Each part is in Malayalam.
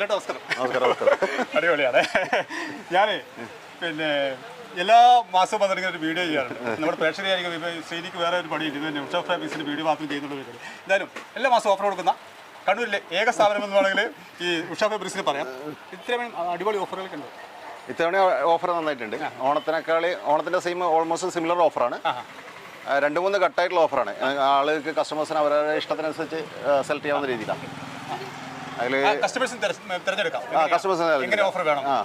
നമസ്കാരം നമസ്കാരം അടിപൊളിയാണ്. ഞാനേ പിന്നെ എല്ലാ മാസവും വന്നിരിക്കുന്ന ഒരു വീഡിയോ ചെയ്യാറുണ്ട്. നമ്മുടെ പ്രേക്ഷകരായിരിക്കും ഇപ്പോൾ ശ്രീനിക്ക് വേറെ ഒരു പണി ഇത് തന്നെ ഉഷ ഫാബ്രിക്സിന്റെ വീഡിയോ മാത്രം ചെയ്യുന്നുള്ള വീഡിയോ എന്തായാലും എല്ലാ മാസവും ഓഫർ കൊടുക്കുന്ന കണ്ണൂരിലെ ഏക സ്ഥാപനം എന്ന് വേണമെങ്കിൽ ഈ ഉഷ ഫാബ്രിക്സിന് പറയാം. ഇത്രയും അടിപൊളി ഓഫറുകളൊക്കെ ഉണ്ട്. ഇത്തവണ ഓഫർ നന്നായിട്ടുണ്ട്. ഓണത്തിനേക്കാൾ ഓണത്തിന്റെ സെയിം ഓൾമോസ്റ്റ് സിമിലർ ഓഫറാണ് രണ്ട് മൂന്ന് കട്ടായിട്ടുള്ള ഓഫറാണ് ആൾക്ക് കസ്റ്റമേഴ്സിന് അവരുടെ ഇഷ്ടത്തിനനുസരിച്ച് സെലക്ട് ചെയ്യാവുന്ന രീതിയിലാണ്. അതിൽ കസ്റ്റമേഴ്സിന് തിരഞ്ഞെടുക്കാം. കസ്റ്റമേഴ്സിന് എങ്ങനെ ഓഫർ വേണം? ആ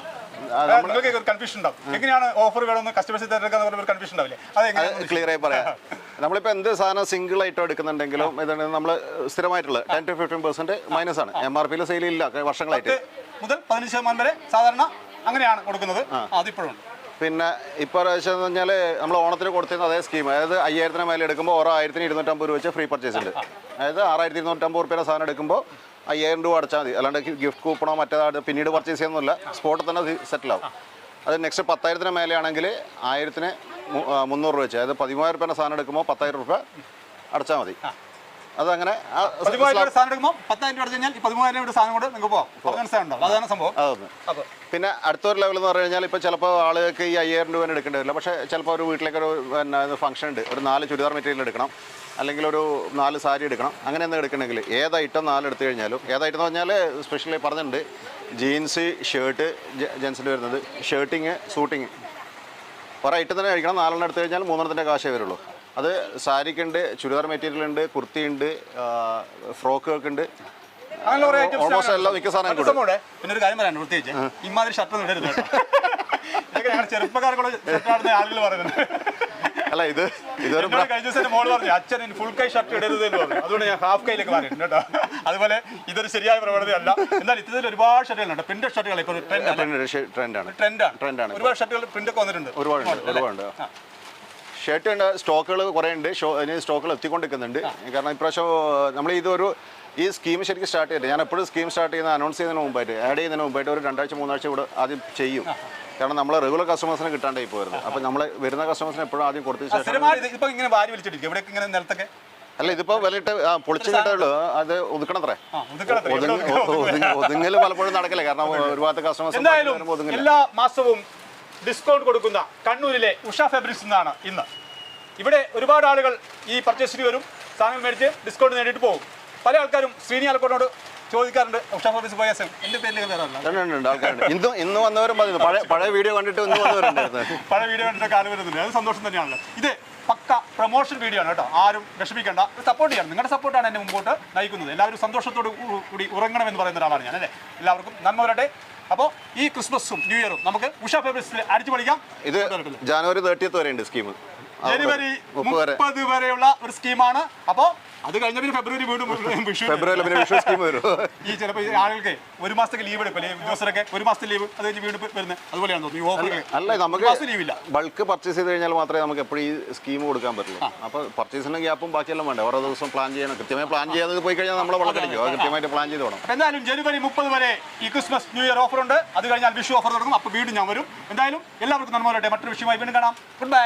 ആ, നിങ്ങൾക്ക് ഒരു കൺഫ്യൂഷൻ ഉണ്ടാവും. എങ്ങനെയാണ് ഓഫർ വേണമെന്ന് കസ്റ്റമേഴ്സ് തിരഞ്ഞെടുക്കാൻ പറഞ്ഞ ഒരു കൺഫ്യൂഷൻ ഉണ്ടാവില്ലേ? അത് ക്ലിയർ ആയി പറയാം. നമ്മളിപ്പോൾ എന്ത് സാധനം സിംഗിൾ ആയിട്ട് എടുക്കുന്നുണ്ടെങ്കിലും ഇതാണ് നമ്മൾ സ്ഥിരമായിട്ടുള്ള ten to fifteen percent minus ആണ്. എം ആർ പിയിൽ സെയിൽ ഇല്ല വർഷങ്ങളായിട്ട്. മുതൽ പതിനഞ്ച് ശതമാനം വരെ സാധാരണ അങ്ങനെയാണ് കൊടുക്കുന്നത്. അതിപ്പോഴും പിന്നെ ഇപ്പോൾ എന്ന് പറഞ്ഞാൽ നമ്മൾ ഓണത്തിന് കൊടുത്തിരുന്ന അതേ സ്കീം അതായത് അയ്യായിരത്തിന് മേലെ എടുക്കുമ്പോൾ ഓരോ ആയിരത്തിന് ഇരുന്നൂറ്റമ്പത് രൂപ വെച്ച് ഫ്രീ പർച്ചേസ് ഉണ്ട്. അതായത് ആറായിരത്തി ഇരുന്നൂറ്റമ്പത് റുപ്യയുടെ സാധനം എടുക്കുമ്പോൾ അയ്യായിരം രൂപ അടച്ചാൽ മതി. അല്ലാണ്ട് ഗിഫ്റ്റ് കൂപ്പണോ മറ്റേതാ പിന്നീട് പർച്ചേസ് ചെയ്യുന്നില്ല സ്പോട്ടിൽ തന്നെ സെറ്റിൽ ആവും. അത് നെക്സ്റ്റ് പത്തായിരത്തിന് മേലെയാണെങ്കിൽ ആയിരത്തിന് മുന്നൂറ് രൂപ വെച്ച്. അതായത് പതിമൂവായിരം രൂപയുടെ സാധനം എടുക്കുമ്പോൾ പത്തായിരം രൂപ അടച്ചാൽ മതി. അതങ്ങനെ പിന്നെ അടുത്തൊരു ലെവൽ എന്ന് പറഞ്ഞു കഴിഞ്ഞാൽ ഇപ്പോൾ ചിലപ്പോൾ ആളുകൾക്ക് ഈ അയ്യായിരം രൂപ എടുക്കേണ്ടി വരില്ല. പക്ഷേ ചിലപ്പോൾ ഒരു വീട്ടിലേക്ക് ഒരു പിന്നെ ഫംഗ്ഷൻ ഉണ്ട്. ഒരു നാല് ചുരിദാർ മെറ്റീരിയൽ എടുക്കണം. അല്ലെങ്കിൽ ഒരു നാല് സാരി എടുക്കണം. അങ്ങനെ എന്തെങ്കിലും എടുക്കണമെങ്കിൽ ഏത് ഐറ്റം നാല് എടുത്തു കഴിഞ്ഞാലും ഏത് ഐറ്റം എന്ന് പറഞ്ഞാൽ സ്പെഷ്യലി പറഞ്ഞിട്ടുണ്ട്. ജീൻസ് ഷർട്ട് ജെൻസിൽ വരുന്നത്. ഷർട്ടിങ് സൂട്ടിങ് ഒരു ഐറ്റം തന്നെ കഴിക്കണം. നാലെണ്ണം എടുത്തു കഴിഞ്ഞാൽ മൂന്നെണ്ണത്തിന്റെ കാശേ വരുള്ളൂ. അത് സാരിക്കുണ്ട് ചുരിദാർ മെറ്റീരിയൽ ഉണ്ട് കുർത്തി ഉണ്ട് ഫ്രോക്കുകൾക്ക് ഉണ്ട്. ഓൾമോസ്റ്റ് എല്ലാം മിക്ക സാധനം. പിന്നെ ഒരു കാര്യം പ്രത്യേകിച്ച് ഇമാതിരി ഷർട്ട് ഇടരുത് ചെറുപ്പക്കാർക്കുള്ള ആളുകൾ പറയുന്നുണ്ട് അല്ല ഇത് ഇതൊരു കഴിഞ്ഞ ദിവസം മോൾ പറഞ്ഞു അച്ഛൻ ഫുൾ കൈ ഷർട്ട് ഇടരുത് എന്ന് പറഞ്ഞു. അതുകൊണ്ട് ഞാൻ ഹാഫ് കൈയിലേക്ക് മാറിയിട്ടുണ്ട് കേട്ടോ. അതുപോലെ ഇതൊരു ശരിയായ പ്രവണതയല്ല. എന്നാൽ ഇത്തരത്തിൽ ഒരുപാട് ഷർട്ടുകളുണ്ട് പ്രിന്റ് ഷർട്ടുകൾ ഇപ്പോൾ ട്രെൻഡ് ട്രെൻഡാണ് ട്രെൻഡാണ് ഒരുപാട് ഷർട്ടുകൾ പ്രിന്റ് ഒക്കെ വന്നിട്ടുണ്ട്. ഒരുപാടുണ്ട് ഒരുപാട് ഷർട്ട് ഉണ്ട് സ്റ്റോക്കുകൾ കുറേ ഉണ്ട്. ഷോ സ്റ്റോക്കുകൾ എത്തിക്കൊണ്ടിരിക്കുന്നുണ്ട്. കാരണം ഇപ്രാവശ്യം നമ്മൾ ഇതൊരു ഈ സ്കീം ശരിക്കും സ്റ്റാർട്ട് ചെയ്തിട്ട് ഞാൻ എപ്പോഴും സ്കീം സ്റ്റാർട്ട് ചെയ്യുന്ന അനൗൺസ് ചെയ്യുന്നതിന് മുമ്പായിട്ട് ആഡ് ചെയ്യുന്നതിന് മുമ്പായിട്ട് ഒരു രണ്ടാഴ്ച മൂന്നാഴ്ച ഇവിടെ ആദ്യം ചെയ്യും. കാരണം നമ്മളെ റെഗുലർ കസ്റ്റമേഴ്സിനെ കിട്ടാണ്ടായി പോയിരുന്നു അപ്പോൾ നമ്മൾ വരുന്ന കസ്റ്റമേഴ്സിനെ എപ്പോഴും ആദ്യം കൊടുത്ത ശേഷം ഇങ്ങനെ വാരി വലിച്ചിട്ടിരിക്കും. ഇവിടെ ഇങ്ങനെ നിലത്തൊക്കെ? അല്ല ഇതിപ്പോ വിലയിട്ട് പൊളിച്ചു കിട്ടുള്ളൂ അത് ഒതുക്കണത്രേ. ഒതുങ്ങൽ പലപ്പോഴും നടക്കില്ല. കാരണം ഒരുപാട് കസ്റ്റമേഴ്സ് എല്ലാ മാസവും ഡിസ്കൗണ്ട് കൊടുക്കുന്ന കണ്ണൂരിലെ ഉഷ ഫാബ്രിക്സ് നിന്നാണ് ഇന്ന്. ഇവിടെ ഒരുപാട് ആളുകൾ ഈ പർച്ചേസിന് വരും. സാധനം മേടിച്ച് ഡിസ്കൗണ്ട് നേടിയിട്ട് പോകും. പല ആൾക്കാരും ശ്രീനി ആൽക്കോട്ടോട് ചോദിക്കാറുണ്ട്. ഉഷ പോയ എന്റെ പേരിലേക്ക് ആൾക്കാരുണ്ട്. ഇന്നും ഇന്ന് വന്നവരും പറഞ്ഞു പഴയ പഴയ വീഡിയോ കണ്ടിട്ട് ഇന്ന് വന്നവരുണ്ടായിരുന്നു പഴയ വീഡിയോ കണ്ടിട്ട് കാലം വരുന്നുണ്ട്. അത് സന്തോഷം തന്നെയാണല്ലോ. ഇത് പക്ക പ്രൊമോഷൻ വീഡിയോ ആണ് കേട്ടോ. ആരും വിഷമിക്കേണ്ട. സപ്പോർട്ട് ചെയ്യണം. നിങ്ങളുടെ സപ്പോർട്ടാണ് എന്നെ മുമ്പോട്ട് നയിക്കുന്നത്. എല്ലാവരും സന്തോഷത്തോട് കൂടി ഉറങ്ങണമെന്ന് പറയുന്ന ഒരാളാണ് ഞാൻ അല്ലേ? എല്ലാവർക്കും നന്മ വരട്ടെ. അപ്പോൾ ഈ ക്രിസ്മസും ന്യൂ ഇയറും നമുക്ക് ഉഷ ഫാബ്രിക്സിൽ അടിച്ചു പഠിക്കാം ഇത് ജനുവരി തേർട്ടിയത്ത് വരെ ഉണ്ട് സ്കീം. ജനുവരി മുപ്പത് വരെ. മുപ്പത് വരെയുള്ള ഒരു സ്കീമാണ്. അപ്പോൾ അത് കഴിഞ്ഞ പിന്നെ ഫെബ്രുവരി വീണ്ടും ഫെബ്രുവരി പിന്നെ വിഷു സ്കീം വരും. ഈ ചിലപ്പോൾ ഈ ആളുകൾക്ക് ഒരു മാസത്തേക്ക് ലീവ് എടുക്കും അല്ലെങ്കിൽ ഉദ്യോഗസ്ഥരൊക്കെ ഒരു മാസത്തെ ലീവ് അത് കഴിഞ്ഞ് വീണ്ടും വരുന്നത് അതുപോലെയാണ് തോന്നുന്നു. അല്ല നമുക്ക് ലീവില്ല ബൾക്ക് പർച്ചേസ് ചെയ്ത് കഴിഞ്ഞാൽ മാത്രമേ നമുക്ക് എപ്പോഴും ഈ സ്കീം കൊടുക്കാൻ പറ്റുള്ളൂ. അപ്പോൾ പർച്ചേസിന് ഗ്യാപ്പും ബാക്കിയെല്ലാം വേണ്ട? ഓരോ ദിവസം പ്ലാൻ ചെയ്യണം കൃത്യമായി പ്ലാൻ ചെയ്യാതെ പോയി കഴിഞ്ഞാൽ നമ്മളെ വളർത്തടിക്കും അത് കൃത്യമായിട്ട് പ്ലാൻ ചെയ്ത് വേണം എന്തായാലും ജനുവരി മുപ്പത് വരെ ഈ ക്രിസ്മസ് ന്യൂ ഇയർ ഓഫർ ഉണ്ട്. അത് കഴിഞ്ഞാൽ വിഷു ഓഫർ തുടങ്ങും. അപ്പോൾ വീണ്ടും ഞാൻ വരും. എന്തായാലും എല്ലാവർക്കും നന്മ വരട്ടെ. മറ്റൊരു വിഷയമായി വീണ്ടും കാണാം. Good bye